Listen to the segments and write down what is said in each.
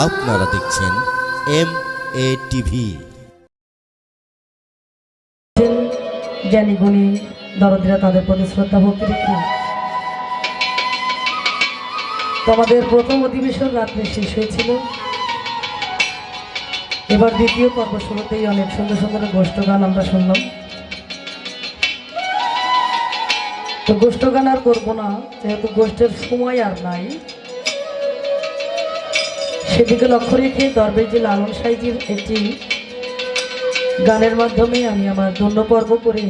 আপনারা দেখছেন M A TV. জ্ঞানী গুণী তাদের প্রতি শ্রদ্ধা ভক্তি রেখে তো আমাদের প্রথম অধিবেশন রাত্রে শেষ হয়েছিল। এবার দ্বিতীয় পর্ব শুরুতেই অনেক সুন্দর সুন্দর গোষ্ঠ গান আমরা শুনলাম। তো গোষ্ঠ গান আর করব না, যেহেতু গোষ্ঠের সময় আর নাই সেদিকে লক্ষ্য রেখে দরবেজি লালন সাইজির একটি গানের মাধ্যমে আমি আমার ধন্য পর্ব করি।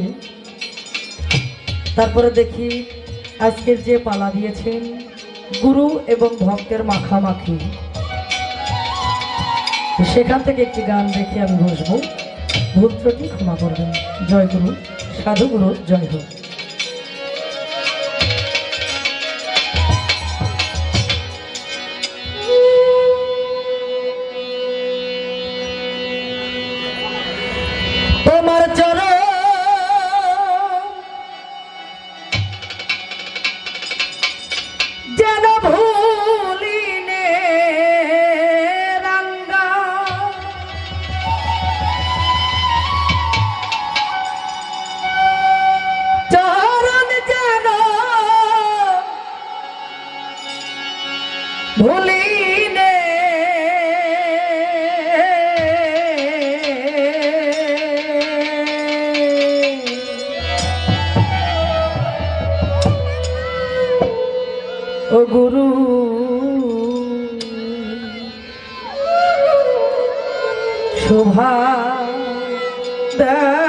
তারপরে দেখি আজকের যে পালা দিয়েছেন গুরু এবং ভক্তের মাখামাখি। সেখান থেকে একটি গান দেখে আমি বসবো। ভুল ত্রুটি ক্ষমা করবেন। জয় গুরু সাধু গুরু জয় হোক শোভা দেও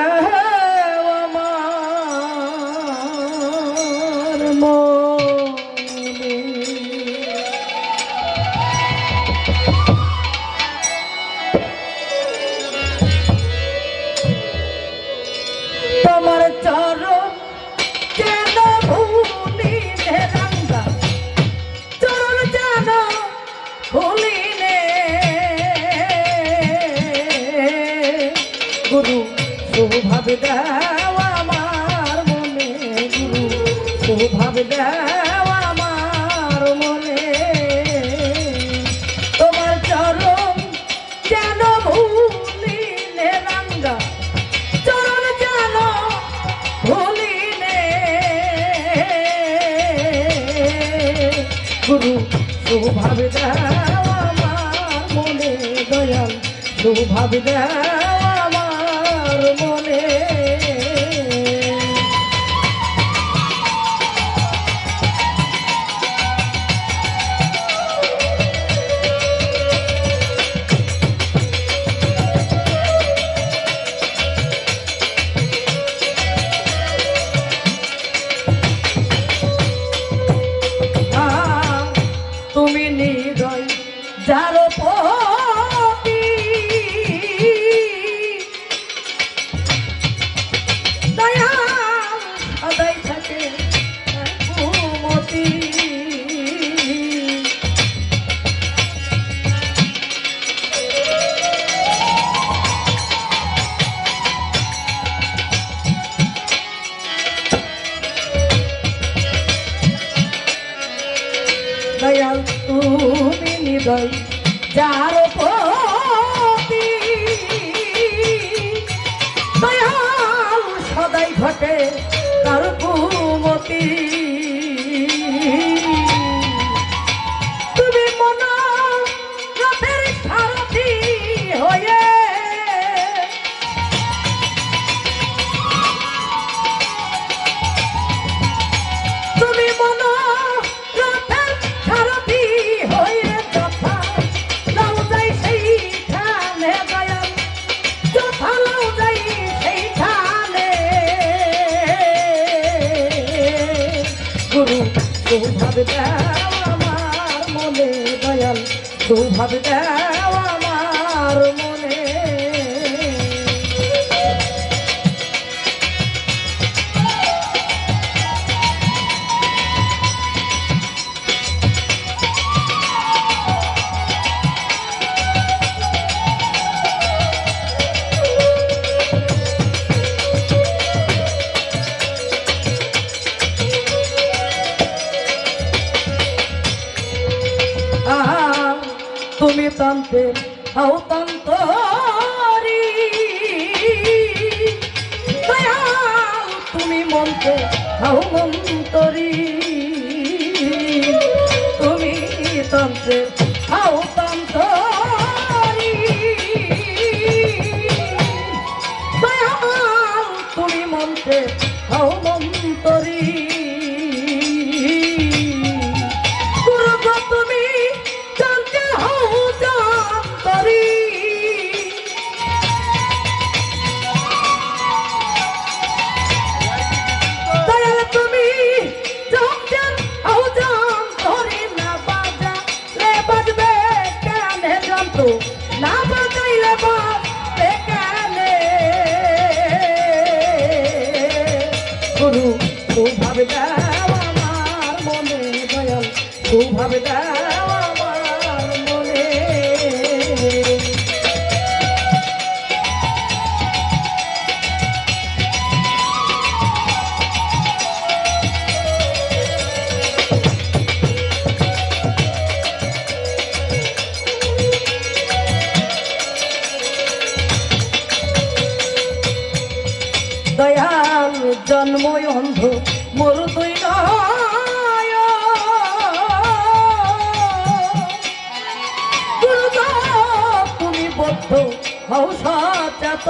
গুরু শুভাব দেও আমার মনে গুরু শুভাব দেও আমার মনে। তোমার চরণ যেন ভুলিনে রাঙ্গা, চরণ যেন ভুলিনে গুরু শুভাব দাও আমার মনে দয়াল শুভাব দাও মনে নিদয় যার গুরু সৌভাব আমার মনে দয়াল সৌভাব দাও আমার আহা হাও তান্তরি দয়াল তুমি মন্তে, হাও মন্তরি। তুমি তান্তে, হাও তান্তরি তুমি মন্তে, হাও গুরু ভাবে দেওয়া আমার মনে দয়াল খুব ভাবে আমার মোর তুই তুমি বদ্ধ হও সচাত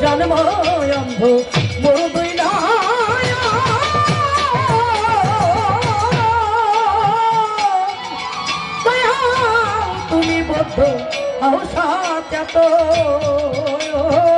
জন্মই অন্ধ মোর তুই তুমি বদ্ধ অসাচাত অতি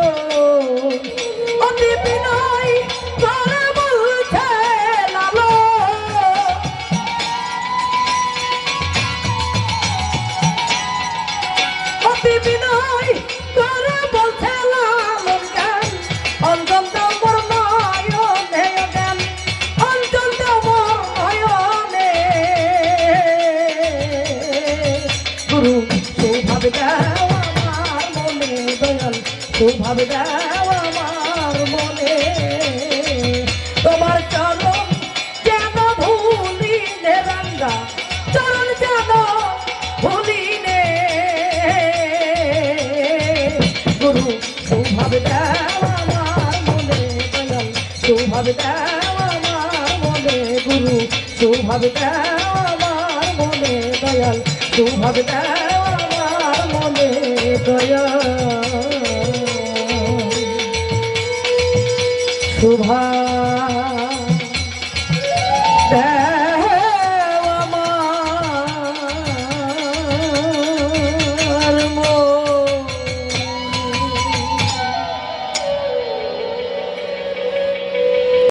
আমার মনে। তোমার চরণ যেন ভুলি নে রাঙ্গা, চরণ যেন গুরু, সুভাবে দাও মনে সুভাবে দাও মনে, গুরু, সুভাবে মনে দয়াল সুভাবে দাও আমার মনে দয়াল সুভা